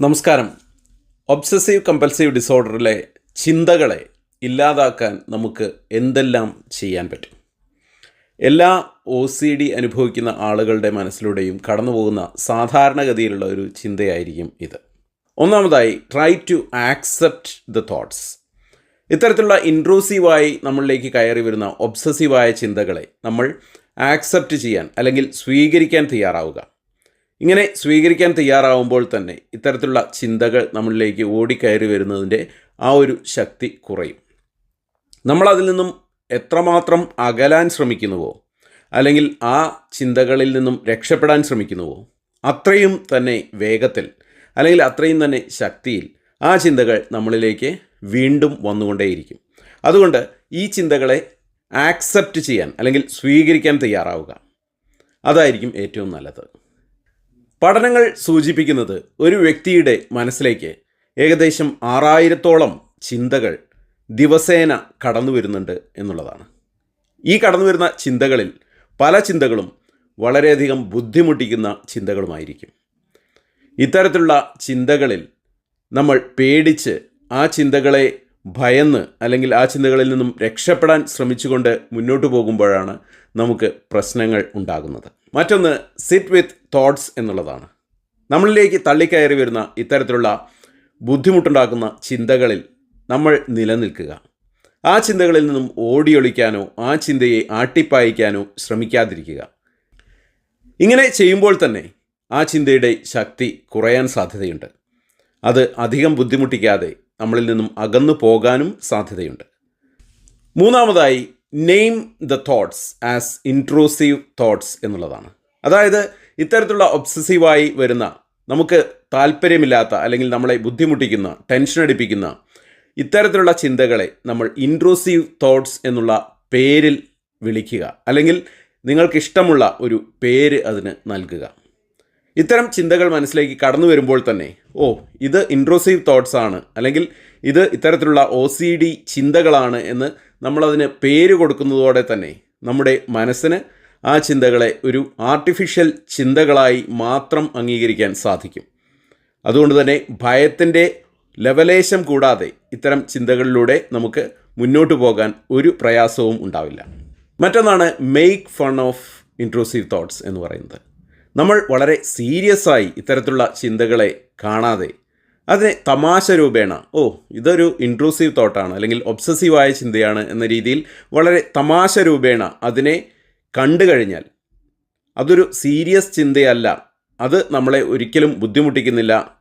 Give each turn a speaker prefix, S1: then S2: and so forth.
S1: നമസ്കാരം. Obsessive compulsive ഡിസോർഡറിലെ ചിന്തകളെ ഇല്ലാതാക്കാൻ നമുക്ക് എന്തെല്ലാം ചെയ്യാൻ പറ്റും? എല്ലാ ഒ സി ഡി അനുഭവിക്കുന്ന ആളുകളുടെ മനസ്സിലൂടെയും കടന്നു പോകുന്ന സാധാരണഗതിയിലുള്ള ഒരു ചിന്തയായിരിക്കും ഇത്. ഒന്നാമതായി try to accept the thoughts ഇത്തരത്തിലുള്ള ഇൻട്രൂസീവായി നമ്മളിലേക്ക് കയറി വരുന്ന ഒബ്സസീവായ ചിന്തകളെ നമ്മൾ ആക്സെപ്റ്റ് ചെയ്യാൻ അല്ലെങ്കിൽ സ്വീകരിക്കാൻ തയ്യാറാവുക. ഇങ്ങനെ സ്വീകരിക്കാൻ തയ്യാറാവുമ്പോൾ തന്നെ ഇത്തരത്തിലുള്ള ചിന്തകൾ നമ്മളിലേക്ക് ഓടിക്കയറി വരുന്നതിന്റെ ആ ഒരു ശക്തി കുറയും. നമ്മളതിൽ നിന്നും എത്രമാത്രം അകലാൻ ശ്രമിക്കുന്നുവോ? അല്ലെങ്കിൽ ആ ചിന്തകളിൽ നിന്നും രക്ഷപ്പെടാൻ ശ്രമിക്കുന്നുവോ? അത്രയും തന്നെ വേഗത്തിൽ അല്ലെങ്കിൽ അത്രയും തന്നെ ശക്തിയിൽ ആ ചിന്തകൾ നമ്മളിലേക്ക് വീണ്ടും വന്നുകൊണ്ടേയിരിക്കും. അതുകൊണ്ട് ഈ ചിന്തകളെ ആക്സെപ്റ്റ് ചെയ്യാൻ അല്ലെങ്കിൽ സ്വീകരിക്കാൻ തയ്യാറാവുക. അതായിരിക്കും ഏറ്റവും നല്ലത്. പഠനങ്ങൾ സൂചിപ്പിക്കുന്നത് ഒരു വ്യക്തിയുടെ മനസ്സിലേക്ക് ഏകദേശം ആറായിരത്തോളം ചിന്തകൾ ദിവസേന കടന്നു വരുന്നുണ്ട് എന്നുള്ളതാണ്. ഈ കടന്നു വരുന്ന ചിന്തകളിൽ പല ചിന്തകളും വളരെയധികം ബുദ്ധിമുട്ടിക്കുന്ന ചിന്തകളുമായിരിക്കും. ഇത്തരത്തിലുള്ള ചിന്തകളിൽ നമ്മൾ പേടിച്ച് ആ ചിന്തകളെ ഭയന്ന് അല്ലെങ്കിൽ ആ ചിന്തകളിൽ നിന്നും രക്ഷപ്പെടാൻ ശ്രമിച്ചുകൊണ്ട് മുന്നോട്ട് പോകുമ്പോഴാണ് നമുക്ക് പ്രശ്നങ്ങൾ ഉണ്ടാകുന്നത്. മറ്റൊന്ന് സിറ്റ് വിത്ത് തോട്ട്സ് എന്നുള്ളതാണ്. നമ്മളിലേക്ക് തള്ളിക്കയറി വരുന്ന ഇത്തരത്തിലുള്ള ബുദ്ധിമുട്ടുണ്ടാക്കുന്ന ചിന്തകളിൽ നമ്മൾ നിലനിൽക്കുക. ആ ചിന്തകളിൽ നിന്നും ഓടിയൊളിക്കാനോ ആ ചിന്തയെ ആട്ടിപ്പായിക്കാനോ ശ്രമിക്കാതിരിക്കുക. ഇങ്ങനെ ചെയ്യുമ്പോൾ തന്നെ ആ ചിന്തയുടെ ശക്തി കുറയാൻ സാധ്യതയുണ്ട്. അത് അധികം ബുദ്ധിമുട്ടിക്കാതെ നമ്മളിൽ നിന്നും അകന്നു പോകാനും സാധ്യതയുണ്ട്. മൂന്നാമതായി name the thoughts as intrusive thoughts എന്നുള്ളതാണ്. അതായത് ഇത്തരത്തിലുള്ള ഒബ്സസീവായി വരുന്ന നമുക്ക് താല്പര്യമില്ലാത്ത അല്ലെങ്കിൽ നമ്മളെ ബുദ്ധിമുട്ടിക്കുന്ന ടെൻഷൻ അടിപ്പിക്കുന്ന ഇത്തരത്തിലുള്ള ചിന്തകളെ നമ്മൾ ഇൻട്രൂസീവ് തോട്ട്സ് എന്നുള്ള പേരിൽ വിളിക്കുക. അല്ലെങ്കിൽ നിങ്ങൾക്കിഷ്ടമുള്ള ഒരു പേര് അതിന് നൽകുക. ഇത്തരം ചിന്തകൾ മനസ്സിലേക്ക് കടന്നു വരുമ്പോൾ തന്നെ ഓ ഇത് ഇൻട്രോസീവ് തോട്ട്സ് ആണ്. അല്ലെങ്കിൽ ഇത് ഇത്തരത്തിലുള്ള ഒ സി ഡി ചിന്തകളാണ് എന്ന് നമ്മളതിന് പേര് കൊടുക്കുന്നതോടെ തന്നെ നമ്മുടെ മനസ്സിന് ആ ചിന്തകളെ ഒരു ആർട്ടിഫിഷ്യൽ ചിന്തകളായി മാത്രം അംഗീകരിക്കാൻ സാധിക്കും. അതുകൊണ്ട് തന്നെ ഭയത്തിന്റെ ലവലേശം കൂടാതെ ഇത്തരം ചിന്തകളിലൂടെ നമുക്ക് മുന്നോട്ട് പോകാൻ ഒരു പ്രയാസവും ഉണ്ടാവില്ല. മറ്റൊന്നാണ് make fun of intrusive thoughts എന്ന് പറയുന്നത്. നമ്മൾ വളരെ സീരിയസ് ആയി ഇത്തരത്തിലുള്ള ചിന്തകളെ കാണാതെ. അതിനെ തമാശ രൂപേണ ഓ ഇതൊരു ഇൻട്രൂസീവ് തോട്ടാണ് അല്ലെങ്കിൽ ഒബ്സസീവായ ചിന്തയാണ് എന്ന രീതിയിൽ വളരെ തമാശ രൂപേണ അതിനെ കണ്ടു കഴിഞ്ഞാൽ അതൊരു സീരിയസ് ചിന്തയല്ല. അത് നമ്മളെ ഒരിക്കലും ബുദ്ധിമുട്ടിക്കുന്നില്ല.